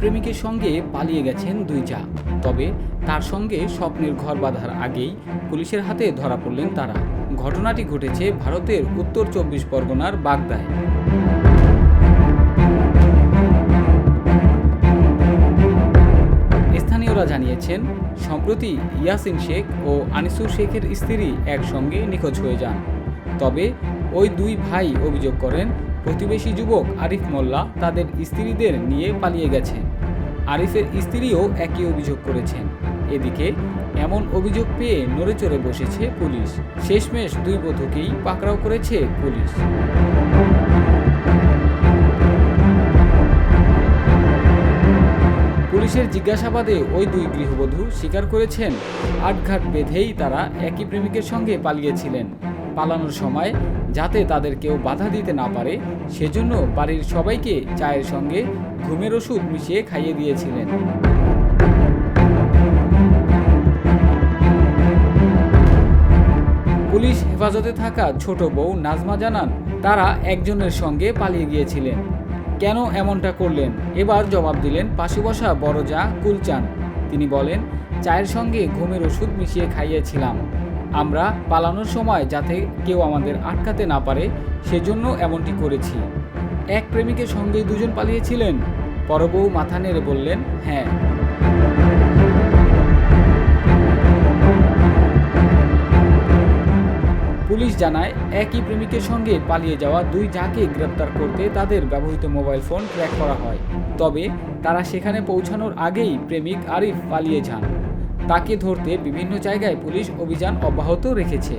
প্রেমিকের সঙ্গে পালিয়ে গেছেন দুই যা। তবে তার সঙ্গে স্বপ্নের ঘর বাঁধার আগেই পুলিশের হাতে ধরা পড়লেন তারা। ঘটনাটি ঘটেছে ভারতের উত্তর চব্বিশ পরগনার বাগদায়। স্থানীয়রা জানিয়েছেন, সম্প্রতি ইয়াসিন শেখ ও আনিসুর শেখের স্ত্রী একসঙ্গে নিখোঁজ হয়ে যান। তবে ওই দুই ভাই অভিযোগ করেন প্রতিবেশী যুবক আরিফ মোল্লা তাদের স্ত্রীদের নিয়ে পালিয়ে গেছেন আরিফের স্ত্রীও একই অভিযোগ করেছেন। এদিকে এমন অভিযোগ পেয়ে নড়েচড়ে বসেছে পুলিশ। শেষমেশ দুই বধূকেই পাকড়াও করেছে পুলিশ। পুলিশের জিজ্ঞাসাবাদে ওই দুই গৃহবধূ স্বীকার করেছেন, আটঘাট বেঁধেই তারা একই প্রেমিকের সঙ্গে পালিয়েছিলেন। পালানোর সময় যাতে তাদের কেউ বাধা দিতে না পারে, সেজন্য বাড়ির সবাইকে চায়ের সঙ্গে ঘুমের ওষুধ মিশিয়ে খাইয়ে দিয়েছিলেন। পুলিশ হেফাজতে থাকা ছোট বউ নাজমা জানান, তারা একজনের সঙ্গে পালিয়ে গিয়েছিলেন। কেন এমনটা করলেন? এবার জবাব দিলেন পাশে বসা বড় যা কুলচান। তিনি বলেন, চায়ের সঙ্গে ঘুমের ওষুধ মিশিয়ে খাইয়েছিলাম। আমরা পালানোর সময় যাতে কেউ আমাদের আটকাতে না পারে, সেজন্য এমনটি করেছি। এক প্রেমিকের সঙ্গেই দুজন পালিয়েছিলেন। পরবউ মাথা নেড়ে বললেন হ্যাঁ। পুলিশ জানায়, একই প্রেমিকের সঙ্গে পালিয়ে যাওয়া দুই যাকে গ্রেপ্তার করতে তাদের ব্যবহৃত মোবাইল ফোন ট্র্যাক করা হয়। তবে তারা সেখানে পৌঁছানোর আগেই প্রেমিক আরিফ পালিয়ে যান। তাকে ধরতে বিভিন্ন জায়গায় পুলিশ অভিযান অব্যাহত রেখেছে।